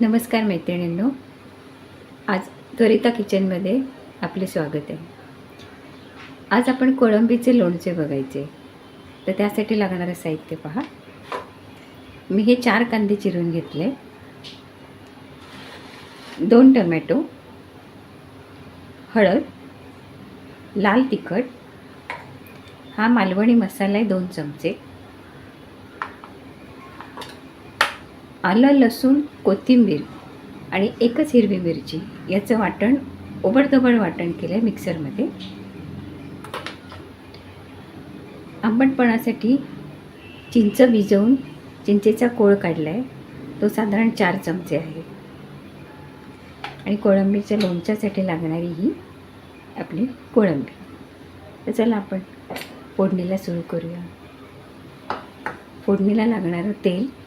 नमस्कार मैत्रिणींनो. आज त्वरिता किचनमध्ये आपले स्वागत आहे. आज आपण कोळंबीचे लोणचे बघायचे. तर त्यासाठी लागणारं साहित्य पहा. मी हे चार कांदे चिरून घेतले. दोन टमॅटो हळद लाल तिखट हा मालवणी मसाला आहे दोन चमचे. आलं लसूण कोथिंबीर आणि एकच हिरवी मिरची याचं वाटण ओबडधोबड वाटण केलं आहे मिक्सरमध्ये. आंबटपणासाठी चिंच भिजवून चिंचेचा कोळ काढला आहे तो साधारण चार चमचे आहे. आणि कोळंबीच्या लोणच्यासाठी लागणारी ही आपली कोळंबी. तर चला आपण फोडणीला सुरू करूया. फोडणीला लागणारं तेल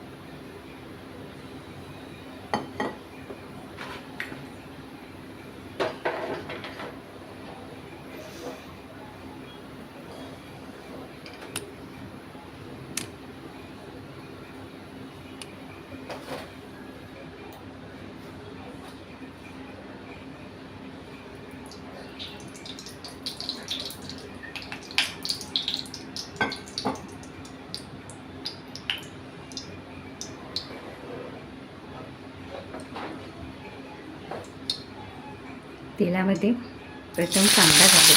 तेलामध्ये प्रथम कांदा घालू.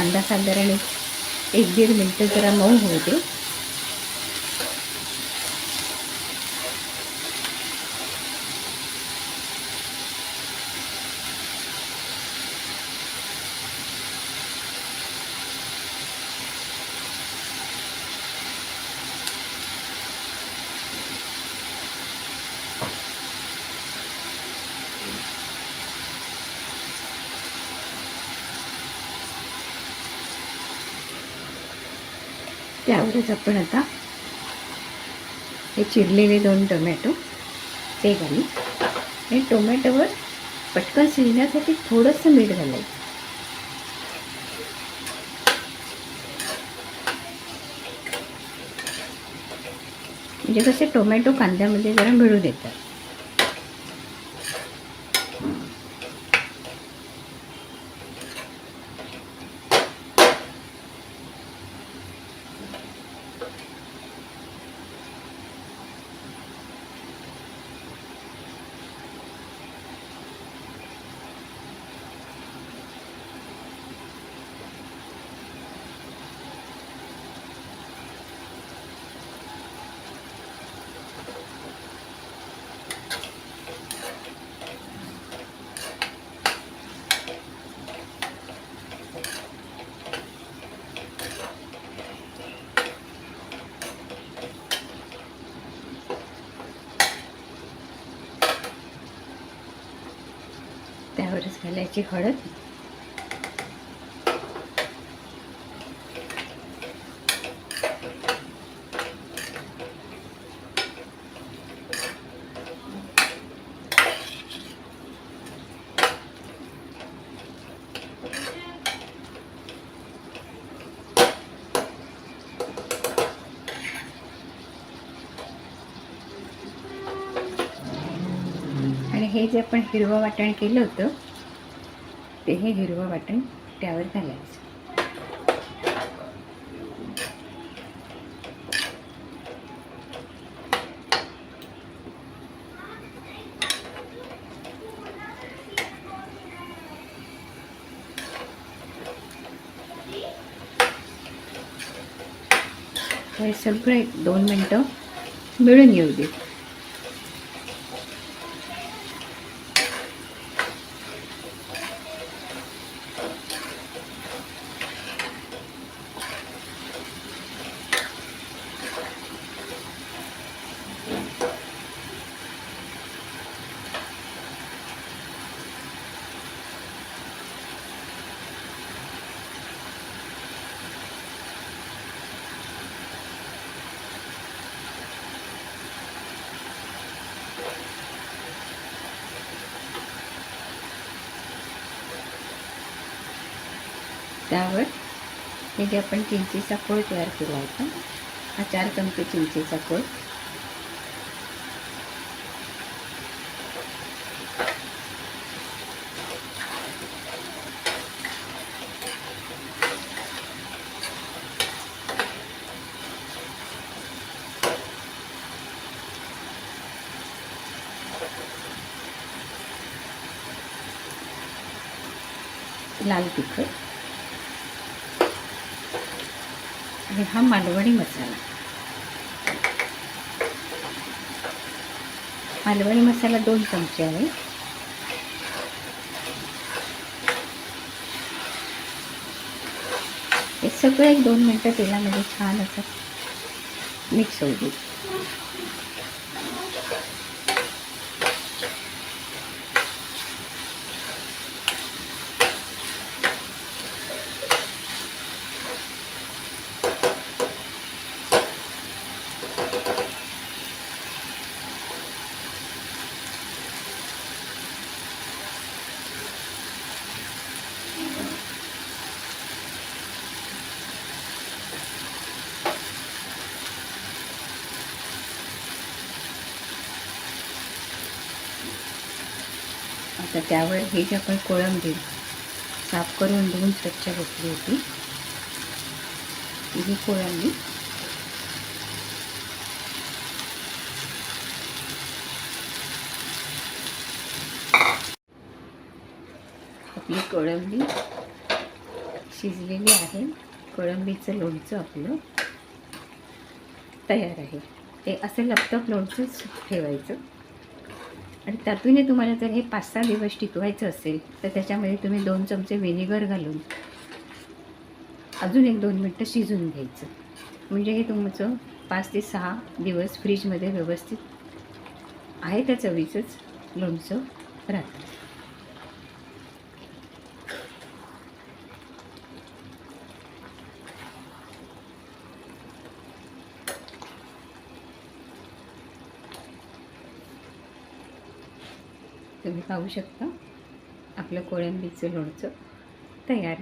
कांदा साधारण एक एक दीड मिनटं जरा मऊ होऊ दे त्यावरच आपण आता हे चिरलेले दोन टोमॅटो ते घालू. हे टोमॅटोवर पटकन शिजण्यासाठी थोडंसं मीठ घालायचं. म्हणजे कसे टोमॅटो कांद्यामध्ये जरा मिळू देतात. त्यावरच घालायची हळद आणि हे जे आपण हिरवं वाटण केलं होतं ते हे हिरवं वाटण त्यावर घालायचं. हे सगळं एक दोन मिनटं मिळून येऊ दे त्यावर हे जे आपण चिंचेचा कोळ तयार केला होता हा चार चमचे चिंचेचा कोळ. लाल तिखट. आहे हा मालवणी मसाला. मालवणी मसाला दोन चमचे आहे. हे सगळं एक दोन मिनटं तेलामध्ये छान असं मिक्स होऊ दे. आता त्यावर हे जे आपण कोळंबी साफ करून धुवून स्वच्छ घेतली होती. ही कोळंबी आपली कोळंबी शिजलेली आहे. कोळंबीचं लोणचं आपलं तयार आहे. ते असं लपतप लोणचंच ठेवायचं. आणि त्यातूनही तुम्हाला जर हे पाच सहा दिवस टिकवायचं असेल तर त्याच्यामध्ये तुम्ही दोन चमचे व्हिनेगर घालून अजून एक दोन मिनटं शिजून घ्यायचं. म्हणजे हे तुमचं पाच ते सहा दिवस फ्रीजमध्ये व्यवस्थित आहे त्या चवीचंच लोणचं राहतं. तुम्ही पाहू शकता आपलं कोळंबीचं लोणचं तयार.